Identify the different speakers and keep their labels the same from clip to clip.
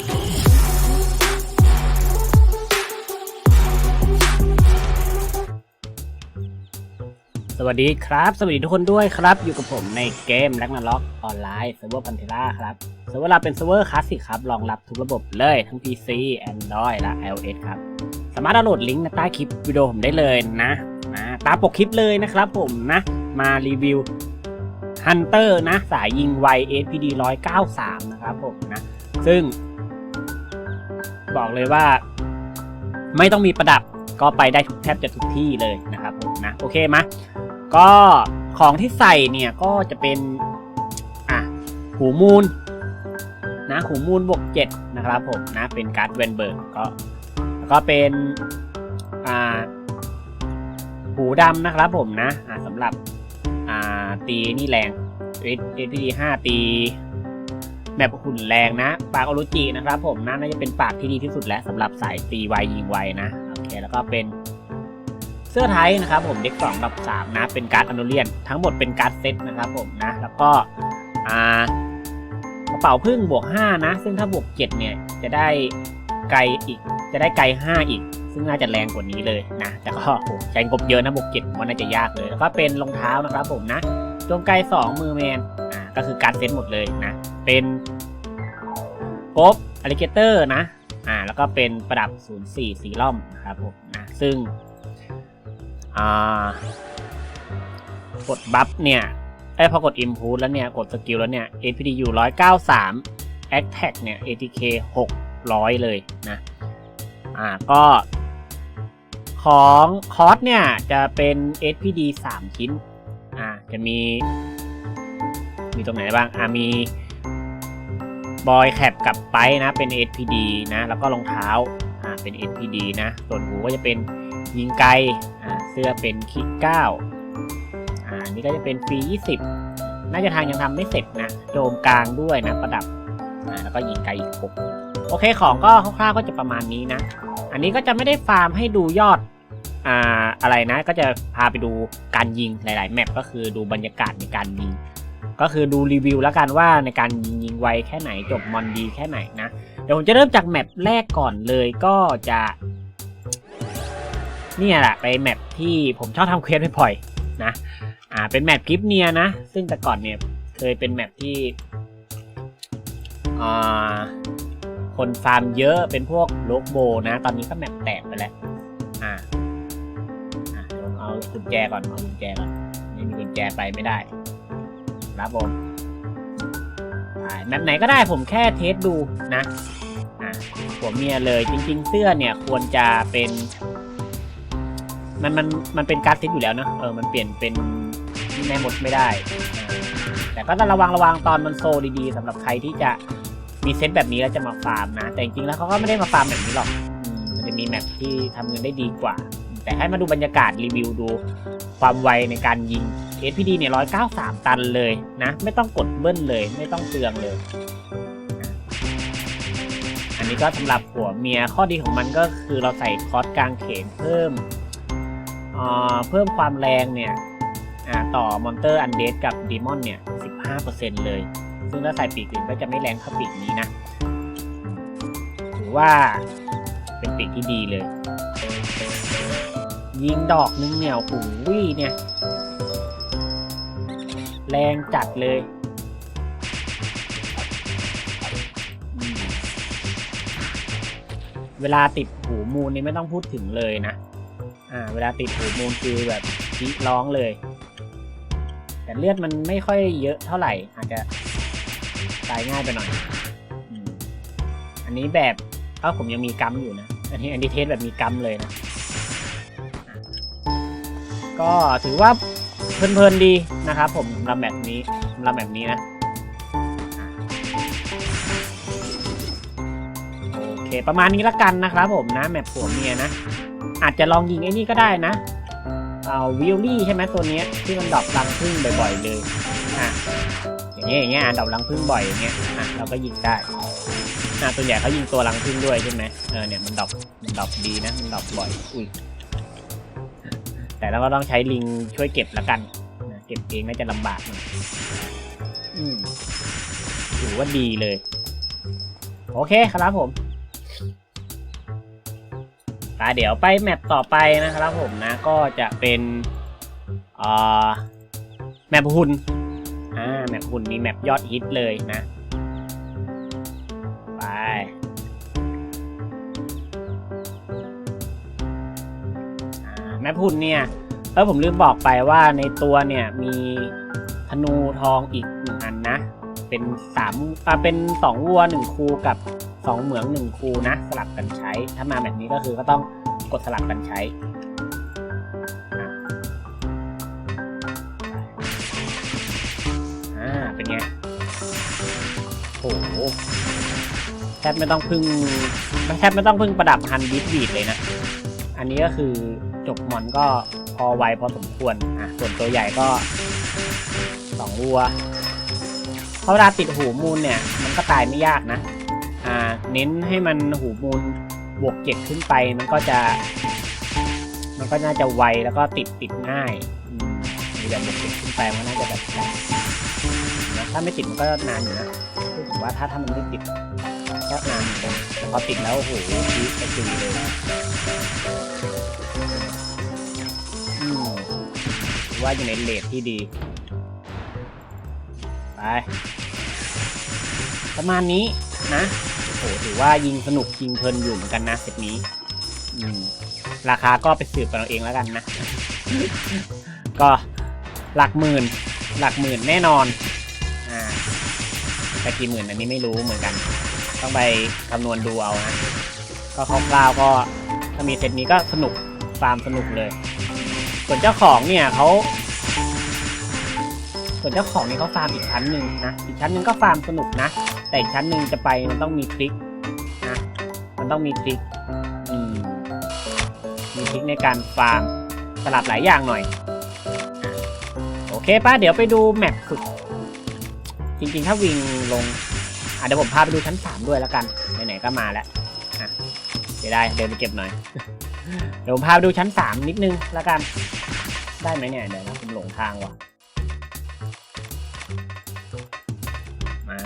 Speaker 1: สวัสดีครับ สวัสดีทุกคนด้วยครับ อยู่กับผมในเกมแ a กนาล็อกออนไลน์เซิร์ฟเวอร์พันเทล่าครับเซิร์ฟเวอร์เราเป็นเซิร์ฟเวอร์คลาสสิกครับรองรับทุกระบบเลยทั้ง PC Android และ iOS ครับ สามารถดาวน์โหลดลิงก์ใต้คลิปวิดีโอผมได้เลยนะนะตามปกคลิปเลยนะครับผมนะ มารีวิว Hunter นะ สายยิงไว SPD 193 นะครับผมนะ ซึ่ง บอกเลยว่า ไม่ต้องมีประดับก็ไปได้ทุกแทบจะทุกที่เลยนะครับผมนะโอเคมะก็ของที่ใส่เนี่ยก็จะเป็นอะหูมูลนะหูมูลบวกเจ็ดนะครับผมนะเป็นการ์ดเวนเบิร์กก็ก็เป็นอ่าหูดำนะครับผมนะอ่าสำหรับอ่าตีนี่แรงเอสพีดีห้าตี แมปหุ่นแรงนะ ปากโอรุจินะครับผมน่าจะเป็นปากที่ดีที่สุดแล้วสำหรับสายตีไวยิงไวนะโอเคแล้วก็เป็นเสื้อไทยนะครับผมเด็กสองดับสามนะเป็นการ์ดอนุเลียน ทั้งหมดเป็นการ์ดเซตนะครับผมนะแล้วก็อ่ากระเป๋าพึ่งบวก 5 นะ ซึ่งถ้าบวก 7 เนี่ย จะได้ไกลอีก จะได้ไกล 5 อีก ซึ่งน่าจะแรงกว่านี้เลยนะ แต่ก็โหใช้งบเยอะนะบวก7มันน่าจะยากเลย แล้วก็เป็นรองเท้านะครับผมนะจงไกล 2 มือแมน ก็คือการ์ดเซตหมดเลยนะ เป็นกบอลิเกเตอร์นะ อ่า แล้วก็เป็นประดับ 04สีล่อมนะครับผมนะซึ่งอ่ากดบัฟเนี่ยไอยพอกด Improve แล้วเนี่ย กดสกิลแล้วเนี่ย APD อยู่ 193 Attack เนี่ย ATK 600 เลยนะ อ่า ก็ ของคอร์สเนี่ย จะเป็น SPD 3 ชิ้น อ่า จะมี มีตรงไหนบ้างอ่ามีบอยแคปกับไปนะเป็น SPD นะแล้วก็รองเท้าอ่าเป็น SPD นะส่วนหูก็จะเป็นยิงไกลอ่าเสื้อเป็นคิกเก้าอ่านี่ก็จะเป็นฟรี20 น่าจะทางยังทำไม่เสร็จนะโจมกลางด้วยนะประดับอ่าแล้วก็ยิงไกลอีกหกโอเคของก็คร่าวๆก็จะประมาณนี้นะ อันนี้ก็จะไม่ได้ฟาร์มให้ดูยอดอ่าอะไรนะก็จะพาไปดูการยิงหลาย ๆ แมปก็คือดูบรรยากาศในการยิง ก็คือดูรีวิวแล้วกันว่าในการยิงยิงไวแค่ไหนจบมอนดีแค่ไหนนะ เดี๋ยวผมจะเริ่มจากแมปแรกก่อนเลยก็จะเนี่ยแหละไปแมปที่ผมชอบทำเควสบ่อยๆนะอ่าเป็นแมปกิฟเนียนะ ซึ่งแต่ก่อนเนี่ยเคยเป็นแมปที่อ่าคนฟาร์มเยอะเป็นพวกโลกโบนะ ตอนนี้ก็แมปแตกไปแล้วอ่าอ่าเอากุญแจก่อนเอากุญแจก่อนไม่มีกุญแจไปไม่ได้ รับผมแมปไหนก็ได้ผมแค่เทสดูนะผัวเมียเลยจริง ๆ เสื้อเนี่ยควรจะเป็น มันมันมันเป็นการ์ดเซตอยู่แล้วเนะเออมันเปลี่ยนเป็นแม่มดไม่ได้ แต่ก็ต้องระวังระวังตอนมันโซดีๆสำหรับใครที่จะมีเซตแบบนี้แล้วจะมาฟาร์มนะ แต่จริงๆแล้วเขาก็ไม่ได้มาฟาร์มแบบนี้หรอกมมันจะมีแมปที่ทำเงินได้ดีกว่า แต่ให้มาดูบรรยากาศรีวิวดู ความไวในการยิง SPD เนี่ย193 ตันเลยนะ ไม่ต้องกดเบิ้ลเลย ไม่ต้องเตืองเลย อันนี้ก็สำหรับผัวเมียข้อดีของมันก็คือเราใส่คอสกลางเขนเพิ่มอ่าเพิ่มความแรงเนี่ยอ่าต่อมอนเตอร์อันเดสกับดีมอนเนี่ย 15%เลย ซึ่งถ้าใส่ปีกอื่นก็จะไม่แรงเท่าปีกนี้นะ ถือว่าเป็นปีกที่ดีเลย ยิงดอกนึงเนี่ยโอ้โหเนี่ย แรงจัดเลยเวลาติดหูมูลนี่ไม่ต้องพูดถึงเลยนะ อ่า เวลาติดหูมูลคือแบบกรีร้องเลย แต่เลือดมันไม่ค่อยเยอะเท่าไหร่ อาจจะตายง่ายไปหน่อย อันนี้แบบเอ้าผมยังมีกัมอยู่นะ อันนี้อันนี้เทสแบบมีกัมเลยนะ ก็ถือว่า เพลินๆดีนะครับผมสำหรับแบบนี้สำหรับแบบนี้นะโอเคประมาณนี้ละกันนะครับผมนะแมปผัวเมียนะ อาจจะลองยิงไอ้นี่ก็ได้นะเอาวิลลี่ใช่ไหมตัวนี้ที่มันดอปรังพึ่งบ่อยๆเลยอะอย่างเงี้ยอย่างเงี้ยดอปรังพึ่งบ่อยอย่างเงี้ยอะเราก็ยิงได้อะตัวใหญ่เขายิงตัวรังพึ่งด้วยใช่ไหมเออเนี่ยมันดรอปมันดอปดีนะมันดอปบ่อยอุ้ย แต่เราก็ต้องใช้ลิงช่วยเก็บละกันนะเก็บเองน่าจะลำบากหน่อยอืมถือว่าดีเลย โอเคครับผมอ่าเดี๋ยวไปแมปต่อไปนะครับผมนะก็จะเป็นอ่าแมปหุ่นอ่าแมปหุ่นนี่แมปยอดฮิตเลยนะ มปหุ่นเนี่ยเออผมลืมบอกไปว่าในตัวเนี่ยมีธนูทองอีกหนึ่งอันนะ เป็นสามอ่าเป็นสองวัวหนึ่งคูกับสองเหมืองหนึ่งคูนะ สลับกันใช้ ถ้ามาแบบนี้ก็คือก็ต้องกดสลับกันใช้นะอ่าเป็นไงโอ้โหแทบไม่ต้องพึ่งแทบไม่ต้องพึ่งประดับฮันดิสบีดเลยนะ อันนี้ก็คือ จบมอนก็พอไวพอสมควรอะส่วนตัวใหญ่ก็สองวัวเพราะเวลาติดหูมูลเนี่ย มันก็ตายไม่ยากนะอ่าเน้นให้มันหูมูลบวกเจ็ดขึ้นไปมันก็จะ มันก็น่าจะไวแล้วก็ติดติดง่ายมีแบบบวกเจ็ดขึ้นไปมันน่าจะแบบนะถ้าไม่ติดมันก็นานอยู่นะถึงว่าถ้าถ้ามันไม่ติดก็นานแต่พอติดแล้วโอ้โหพีคไปจุยเลย ถือว่าอยู่ในเลทที่ดี ไป ประมาณนี้นะโอ้โหถือว่ายิงสนุกยิงเพลินอยู่เหมือนกันนะเซตนี้ อืม ราคาก็ไปสืบกันเอาเองแล้วกันนะ ก็หลักหมื่น หลักหมื่นแน่นอน อ่าแต่กี่หมื่นอันนี้ไม่รู้เหมือนกัน ต้องไปคำนวณดูเอานะ ก็คร่าวๆก็ถ้ามีเซตนี้ก็สนุกฟาร์มสนุกเลย ส่วนเจ้าของเนี่ยเขาส่วนเจ้าของเนี่ยเขาฟาร์มอีกชั้นหนึ่งนะอีกชั้นหนึ่งก็ฟาร์มสนุกนะ แต่อีกชั้นหนึ่งจะไปมันต้องมีทริคนะมันต้องมีทริคมมีทริคในการฟาร์มสลับหลายอย่างหน่อยโอเคป้าเดี๋ยวไปดูแมปฝึกจริงๆ ถ้าวิ่งลงอะเดี๋ยวผมพาไปดูชั้นสามด้วยแล้วกันไหนๆก็มาแล้วอะเดี๋ยวได้เดินไปเก็บหน่อย เดี๋ยวผมพาไปดูชั้นสามนิดนึงแล้วกัน ได้ไหมเนี่ย เดี๋ยวนะผมหลงทางว่ะ มา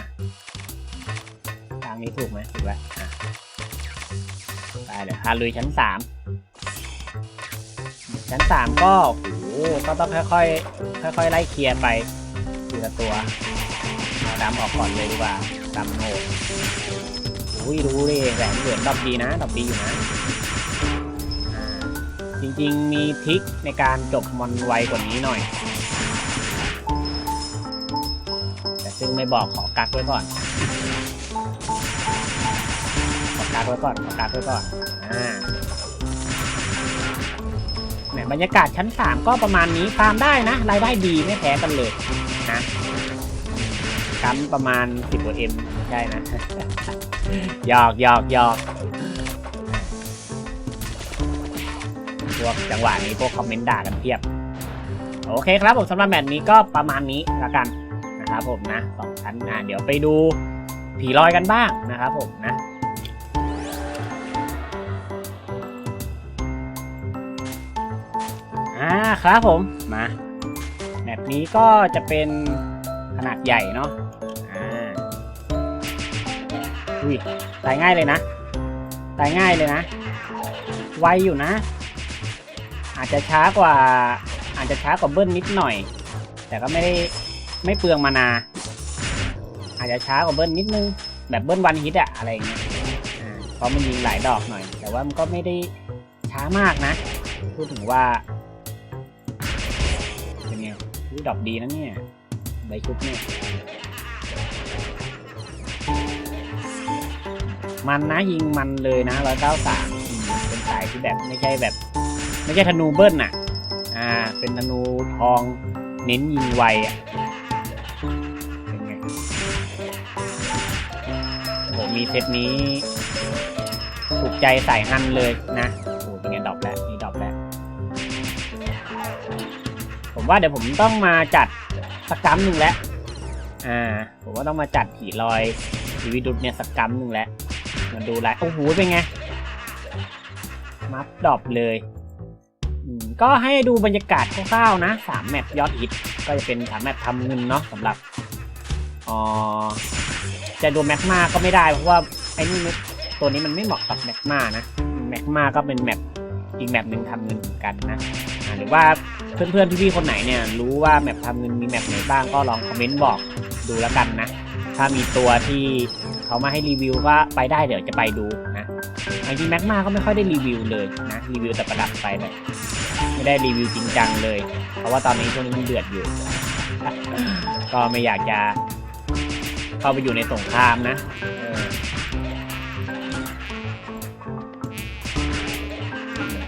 Speaker 1: ทางนี้ถูกไหมถูกแล้วไปเดี๋ยวพาลุยชั้นสามชั้นสามก็โอ้โหก็ต้องค่อยๆค่อยๆไล่เคลียร์ไปทีละตัวเอาดำออกก่อนเลยดีกว่าดำโหดอุ้ยรู้เลยแหวนเหลือดอกดีนะดอกดีอยู่นะ จริงๆ มีทริคในการจบมอนไวกว่านี้หน่อย แต่ซึ่งไม่บอกขอกักไว้ก่อน ขอกักไว้ก่อน ขอกักไว้ก่อน อ่าเนี่ยบรรยากาศชั้นสามก็ประมาณนี้ฟาร์มได้นะ รายได้ดีไม่แพ้กันเลยนะกัมประมาณสิบกว่าเอ็มใช่นะหยอกหยอกหยอก วกจังหวะนี้พวกคอมเมนต์ด่ากันเพียบ โอเคครับผมสำหรับแบบนี้ก็ประมาณนี้ละกันนะครับผมนะสองชั้นนะเดี๋ยวไปดูผีลอยกันบ้างนะครับผมนะอ่าครับผมมาแบบนี้ก็จะเป็นขนาดใหญ่เนาะอ่าอุ้ยตายง่ายเลยนะ ตายง่ายเลยนะ ไวอยู่นะ อาจจะช้ากว่า อาจจะช้ากว่าเบิ้ลนิดหน่อย แต่ก็ไม่ได้ไม่เปลืองมานา อาจจะช้ากว่าเบิ้ลนิดนึง แบบเบิ้ลวันฮิตอะอะไรอย่างเงี้ยเพราะมันยิงหลายดอกหน่อย แต่ว่ามันก็ไม่ได้ช้ามากนะ พูดถึงว่า เป็นไงอุ๊ยดอกดีนะเนี่ยใบชุบเนี่ยมันนะยิงมันเลยนะร้อยเก้าสามเป็นสายที่แบบไม่ใช่แบบ ไม่ใช่ธนูเบิ้ลน่ะ อ่า เป็นธนูทองเน้นยิงไวอะเป็นไงโหมีเซตนี้ ถูกใจสายฮันเลยนะโอ้โหเป็นไงดอปแล้วนี่ดอปแล้ว ผมว่าเดี๋ยวผมต้องมาจัดสักกัมหนึ่งแล้ว อ่า ผมว่าต้องมาจัดผีลอยชีวิตดุดเนี่ยสักกัมหนึ่งแล้วมาดูแลวโอ้โหเป็นไง มัฟดอปเลย ก็ให้ดูบรรยากาศคร่าวๆนะสามแมปยอดฮิตก็จะเป็นสามแมปทำเงินเนาะสำหรับอ๋อจะดูแม็กมาก็ไม่ได้เพราะว่าไอ้นี่ตัวนี้มันไม่เหมาะกับแม็กมานะแม็กมาก็เป็นแมปอีกแมปหนึ่งทำเงินเหมือนกันนะหรือว่าเพื่อนๆพี่ๆคนไหนเนี่ยรู้ว่าแมปทำเงินมีแมปไหนบ้างก็ลองคอมเมนต์บอกดูแล้วกันนะ ถ้ามีตัวที่เขามาให้รีวิวก็ไปได้เดี๋ยวจะไปดูนะจริงๆแม็กมาก็ไม่ค่อยได้รีวิวเลยนะรีวิวแต่ประดับไปเลย ไม่ได้รีวิวจริงจังเลย เพราะว่าตอนนี้ช่วงนี้มันเดือดอยู่ ก็ไม่อยากจะ เข้าไปอยู่ในสงครามนะ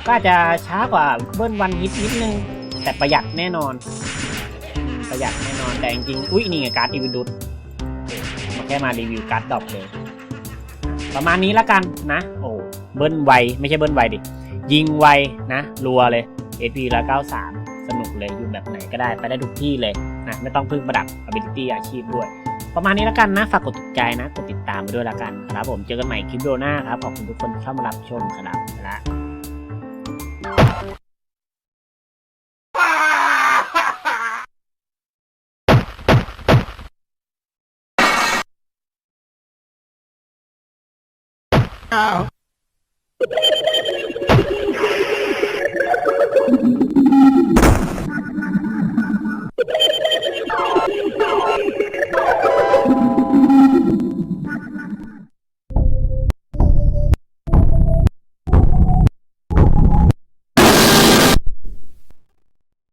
Speaker 1: ก็อาจจะช้ากว่าเบิ้ลวันฮิตนิดนึง แต่ประหยัดแน่นอน ประหยัดแน่นอนแต่จริงๆอุ้ยนี่ไงการ์ดอีวิดุสมาแค่มารีวิวการ์ดดรอปเลย ประมาณนี้ละกันนะ โอ้เบิ้ลไวไม่ใช่เบิ้ลไวดิ ยิงไวนะ รัวเลย SP ละ93 สนุกเลยอยู่แบบไหนก็ได้ไปได้ทุกที่เลยนะไม่ต้องพึ่งประดับ ability อาชีพด้วย ประมาณนี้แล้วกันนะ ฝากกดถูกใจนะ กดติดตามไปด้วยละกันครับผมเจอกันใหม่คลิปวิดีโอหน้าครับ ขอบคุณทุกคนที่เข้ามารับชมครับและ
Speaker 2: Oh. Thank you.